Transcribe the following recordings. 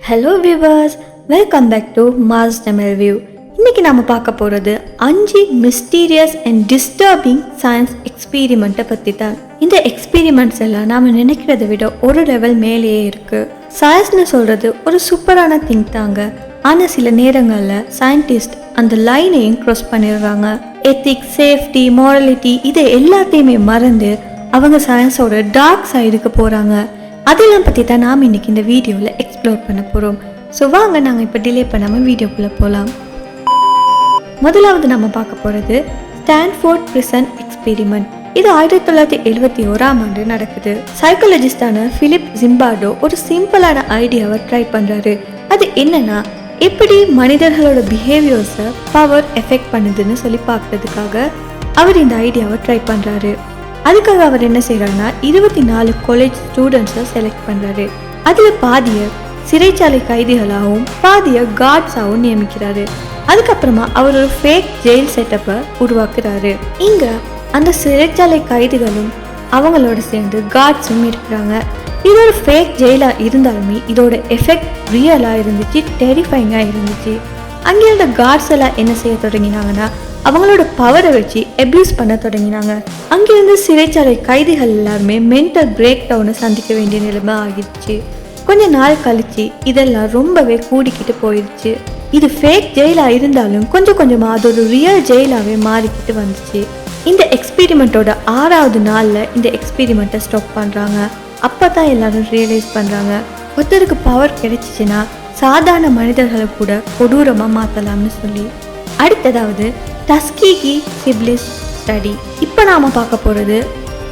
Hello viewers welcome back to mass Tamil view இன்னைக்கு நாம பார்க்க போகிறது அஞ்சு மிஸ்டீரியஸ் அண்ட் டிஸ்டர்பிங் சயின்ஸ் எக்ஸ்பீரிமெண்ட்டை பற்றி தான் இந்த எக்ஸ்பீரிமெண்ட்ஸ் எல்லாம் நாம் நினைக்கிறத விட ஒரு லெவல் மேலேயே இருக்கு. சயின்ஸ்னு சொல்கிறது ஒரு சூப்பரான திங் தாங்க. ஆனால் சில நேரங்களில் சயின்டிஸ்ட் அந்த லைனையும் க்ராஸ் பண்ணிடுறாங்க. எத்திக்ஸ் சேஃப்டி மாரலிட்டி இதை எல்லாத்தையுமே மறந்து அவங்க சயின்ஸோட டார்க் சைடுக்கு போகிறாங்க அதெல்லாம் பற்றி தான் நாம் இன்னைக்கு இந்த வீடியோவில் எக்ஸ்ப்ளோர் பண்ண போகிறோம் ஸோ வாங்க நாங்கள் இப்போ டிலே பண்ணாமல் வீடியோக்குள்ளே போகலாம் முதலாவது நம்ம பார்க்க போகிறது ஸ்டான்ஃபோர்ட் பிரிசன் எக்ஸ்பெரிமெண்ட் இது ஆயிரத்தி தொள்ளாயிரத்தி எழுபத்தி ஓராம் ஆண்டு நடக்குது. சைக்காலஜிஸ்டான பிலிப் ஜிம்பார்டோ ஒரு சிம்பிளான ஐடியாவை ட்ரை பண்ணுறாரு அது என்னன்னா எப்படி மனிதர்களோட பிஹேவியர்ஸை பவர் எஃபெக்ட் பண்ணுதுன்னு சொல்லி பார்க்கறதுக்காக அவர் இந்த ஐடியாவை ட்ரை பண்ணுறாரு அதுக்காக அவர் என்ன செய்கிறாருன்னா இருபத்தி நாலு காலேஜ் ஸ்டூடெண்ட்ஸை செலக்ட் பண்ணுறாரு அதில் பாதிய சிறைச்சாலை கைதிகளாகவும் பாதிய கார்ட்ஸாகவும் நியமிக்கிறாரு. அதுக்கப்புறமா அவர் ஒரு ஃபேக் ஜெயில் செட்டப்பை உருவாக்குறாரு. இங்கே அந்த சிறைச்சாலை கைதிகளும் அவங்களோட சேர்ந்து கார்ட்ஸும் இருக்கிறாங்க. இது ஒரு ஃபேக் ஜெயிலாக இருந்தாலுமே இதோட எஃபெக்ட் ரியலாக இருந்துச்சு டெரிஃபைங்காக இருந்துச்சு. அங்கே இருந்த கார்ட்ஸ் எல்லாம் என்ன செய்ய தொடங்கினாங்கன்னா அவங்களோட பவரை வச்சு அப்யூஸ் பண்ண தொடங்கினாங்க. அங்கிருந்து சிறைச்சாலை கைதிகள் எல்லாருமே மென்டல் பிரேக் டவுனை சந்திக்க வேண்டிய நிலைமை ஆகிடுச்சு. கொஞ்ச நாள் கழிச்சு இதெல்லாம் ரொம்பவே கூடிக்கிட்டு போயிடுச்சு இது ஃபேக் ஜெயிலாக இருந்தாலும் கொஞ்சம் கொஞ்சமாக அது ஒரு ரியல் ஜெயிலாகவே மாறிக்கிட்டு வந்துச்சு. இந்த எக்ஸ்பெரிமெண்ட்டோட ஆறாவது நாளில் இந்த எக்ஸ்பெரிமெண்ட்டை ஸ்டாப் பண்ணுறாங்க அப்போ தான் எல்லாரும் ரியலைஸ் பண்ணுறாங்க ஒருத்தருக்கு பவர் கிடைச்சிச்சுன்னா சாதாரண மனிதர்களை கூட கொடூரமாக மாற்றலாம்னு சொல்லி. அடுத்ததாவது டஸ்கிகி சிப்லிஸ் ஸ்டடி இப்போ நாம் பார்க்க போகிறது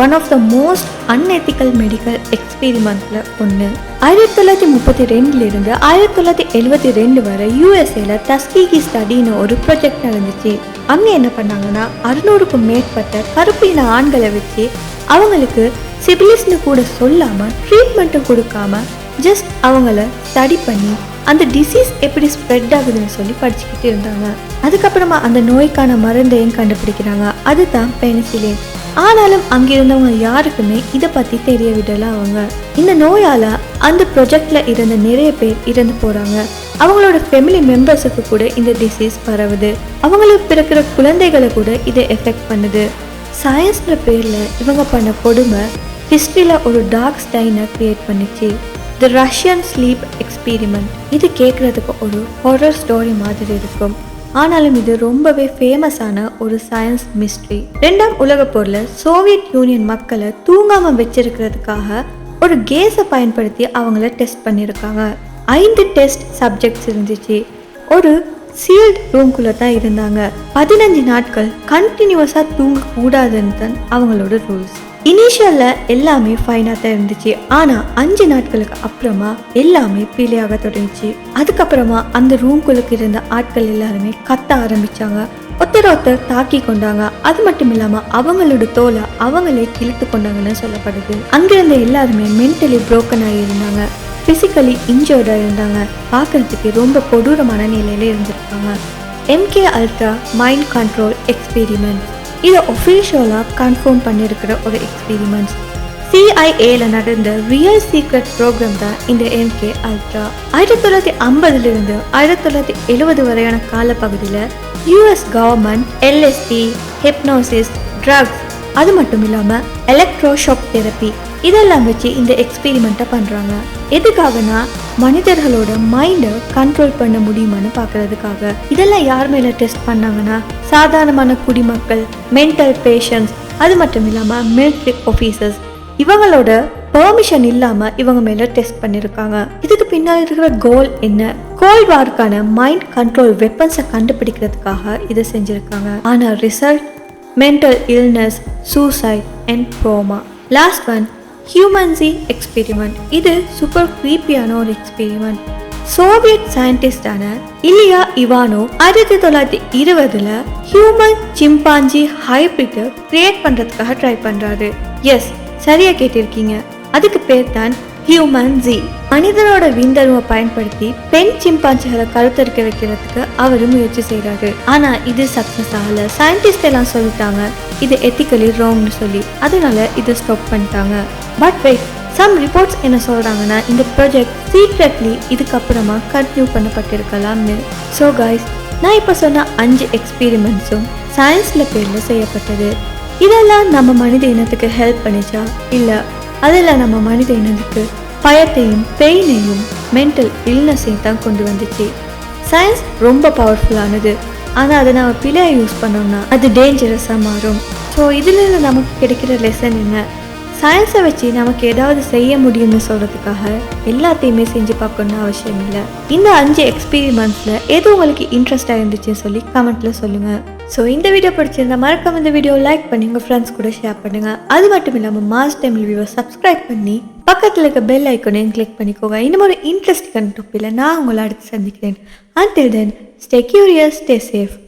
one of the most unethical medical எக்ஸ்பீரிமெண்ட்ல ஒன்று ஆயிரத்தி தொள்ளாயிரத்தி முப்பத்தி ரெண்டுலேருந்து ஆயிரத்தி தொள்ளாயிரத்தி எழுபத்தி ரெண்டு வரை யூஎஸ்ஏல டஸ்கீகி ஸ்டடின்னு ஒரு ப்ரொஜெக்ட் நடந்துச்சு. அங்கே என்ன பண்ணாங்கன்னா அறுநூறுக்கும் மேற்பட்ட கருப்பு இன ஆண்களை வச்சு அவங்களுக்கு சிபிலிஸ்னு கூட சொல்லாமல் ட்ரீட்மெண்ட்டும் கொடுக்காம ஜஸ்ட் அவங்கள ஸ்டடி பண்ணி அந்த டிசீஸ் எப்படி ஸ்ப்ரெட் ஆகுதுன்னு சொல்லி படிச்சுக்கிட்டு இருந்தாங்க. அதுக்கப்புறமா அந்த நோய்க்கான மருந்தையும் கண்டுபிடிக்கிறாங்க. அதுதான் பெனிசிலின் ஆனாலும் அங்கே இருந்தவங்க யாருக்குமே இதை பற்றி தெரிய விடல அவங்க. இந்த நோயால் அந்த ப்ரொஜெக்டில் இருந்த நிறைய பேர் இறந்து போகிறாங்க அவங்களோட ஃபேமிலி மெம்பர்ஸுக்கு கூட இந்த டிசீஸ் பரவுது. அவங்களுக்கு பிறக்கிற குழந்தைகளை கூட இதை எஃபெக்ட் பண்ணுது. சயின்ஸ்ன்ற பேரில் இவங்க பண்ண கொடுமை ஹிஸ்ட்ரியில் ஒரு டார்க் ஸ்டைனை கிரியேட் பண்ணிச்சு. தி ரஷ்யன் ஸ்லீப் எக்ஸ்பீரிமெண்ட் இது கேட்குறதுக்கு ஒரு ஹாரர் ஸ்டோரி மாதிரி இருக்கும். ஆனாலும் இது ரொம்பவே ஃபேமஸான ஒரு சயின்ஸ் மிஸ்ட்ரி ரெண்டாம் உலகப் போரில் சோவியத் யூனியன் மக்களை தூங்காமல் வச்சிருக்கிறதுக்காக ஒரு கேஸை பயன்படுத்தி அவங்கள டெஸ்ட் பண்ணியிருக்காங்க ஐந்து டெஸ்ட் சப்ஜெக்ட்ஸ் இருந்துச்சு. ஒரு சீல்டு ரூம்குள்ளே தான் இருந்தாங்க. பதினஞ்சு நாட்கள் கண்டினியூஸாக தூங்கக்கூடாதுன்னு தான் அவங்களோட ரூல்ஸ் இனிஷியலில் எல்லாமே ஃபைனாக தான் இருந்துச்சு. ஆனால் அஞ்சு நாட்களுக்கு அப்புறமா எல்லாமே பிழையாக தொடங்கிச்சு அதுக்கப்புறமா அந்த ரூம்குள்ளுக்கு இருந்த ஆட்கள் எல்லாருமே கத்த ஆரம்பிச்சாங்க. ஒருத்தர் ஒருத்தர் தாக்கி கொண்டாங்க. அது மட்டும் இல்லாம அவங்களோட தோலை அவங்களே கிழித்து கொண்டாங்கன்னு சொல்லப்படுது. அங்கிருந்த எல்லாருமே மென்டலி புரோக்கன் ஆகி இருந்தாங்க. ஃபிசிக்கலி இன்ஜர்டாக இருந்தாங்க. பார்க்கறதுக்கு ரொம்ப கொடூரமான நிலையில இருந்திருக்காங்க. MK ultra mind control experiment இதை ஒஃபிஷியலாக கன்ஃபார்ம் பண்ணியிருக்கிற ஒரு எக்ஸ்பீரிமெண்ட்ஸ் சிஐஏல நடந்த ரியல் சீக்ரெட் ப்ரோக்ராம் தான் இந்த எம்கே அல்ட்ரா ஆயிரத்தி தொள்ளாயிரத்தி ஐம்பதுலேருந்து ஆயிரத்தி தொள்ளாயிரத்தி எழுபது வரையான காலப்பகுதியில் US government LSD hypnosis drugs அது மட்டும் இல்லாமல் எலக்ட்ரோஷாக் தெரப்பி இதெல்லாம் வச்சு இந்த எக்ஸ்பெரிமெண்ட்டை பண்ணுறாங்க எதுக்காகனா மனிதர்களோட மைண்டை கண்ட்ரோல் பண்ண முடியுமான்னு பார்க்கறதுக்காக இதெல்லாம் யார் மேலே டெஸ்ட் பண்ணாங்கன்னா சாதாரணமான குடிமக்கள் மென்டல் பேஷண்ட்ஸ் அது மட்டும் இல்லாமல் மிலிட்ரி ஆஃபீஸர்ஸ் இவங்களோட பெர்மிஷன் இல்லாம இவங்க மேல டெஸ்ட் பண்ணிருக்காங்க. இதுக்கு பின்னாடி இருக்கிற கோல் என்ன? கோல்ட் வார்க்கான மைண்ட் கண்ட்ரோல் வெப்பன்ஸை கண்டுபிடிக்கிறதுக்காக இதை செஞ்சிருக்காங்க. ஆனா result mental illness suicide and trauma last one humanzee experiment இது சூப்பர் க்ரீப்பியான ஒரு எக்ஸ்பெரிமெண்ட் சோவியத் சயின்டிஸ்டான இலியா இவானோ ஆயிரத்தி தொள்ளாயிரத்தி இருபதுல ஹியூமன் சிம்பாஞ்சி ஹைபிரிட் கிரியேட் பண்றதுக்காக ட்ரை பண்றாரு. எஸ் சரியா கேட்டிருக்கீங்க. அதுக்கு பேர் தான் ஹியூமன் ஜி மனிதனோட விந்தணுவை பயன்படுத்தி பெண் சிம்பாஞ்சிகளை கருத்தரிக்க வைக்கிறதுக்கு அவர் முயற்சி செய்கிறாரு ஆனா இது சக்சஸ் ஆகல. சயின்டிஸ்ட் எல்லாம் சொல்லிட்டாங்க இது எத்திக்கலி ராங்னு சொல்லி. அதனால இதை ஸ்டாப் பண்ணிட்டாங்க. பட் வெயிட் சம் ரிப்போர்ட்ஸ் என்ன சொல்கிறாங்கன்னா இந்த ப்ராஜெக்ட் சீக்ரெட்லி இதுக்கப்புறமா கண்டினியூ பண்ணப்பட்டிருக்கலாம்னு. ஸோ காய்ஸ் நான் இப்போ சொன்ன அஞ்சு எக்ஸ்பீரிமெண்ட்ஸும் சயின்ஸில் பேரில் செய்யப்பட்டது. இதெல்லாம் நம்ம மனித இனத்துக்கு ஹெல்ப் பண்ணிச்சா? இல்லை அதில் நம்ம மனித இனத்துக்கு பயத்தையும் பெயினையும் மென்டல் இல்னஸையும் தான் கொண்டு வந்துச்சு. சயின்ஸ் ரொம்ப பவர்ஃபுல்லானது ஆனால் அதை நம்ம பிழையை யூஸ் பண்ணோம்னா அது டேஞ்சரஸாக மாறும். ஸோ இதுலேருந்து நமக்கு கிடைக்கிற லெசன் என்ன? சயின்ஸை வச்சு நமக்கு ஏதாவது செய்ய முடியும்னு சொல்கிறதுக்காக எல்லாத்தையுமே செஞ்சு பார்க்கணும்னு அவசியம் இல்லை. இந்த அஞ்சு எக்ஸ்பீரிமெண்ட்ஸில் எது உங்களுக்கு இன்ட்ரெஸ்டாக இருந்துச்சுன்னு சொல்லி கமெண்ட்டில் சொல்லுங்கள் ஸோ இந்த வீடியோ பிடிச்சிருந்தா மறக்காம இந்த வீடியோ லைக் பண்ணி உங்கள் ஃப்ரெண்ட்ஸ் கூட ஷேர் பண்ணுங்கள் அது மட்டும் இல்லாமல் மாஸ் டைம் ரிவ்யூவை சப்ஸ்கிரைப் பண்ணி பக்கத்தில் இருக்க பெல் ஐக்கனையும் கிளிக் பண்ணிக்கோங்க. இன்னும் ஒரு இன்ட்ரெஸ்டிங் டாப்பில் நான் உங்களை அடுத்து சந்திக்கிறேன். Until then stay curious stay safe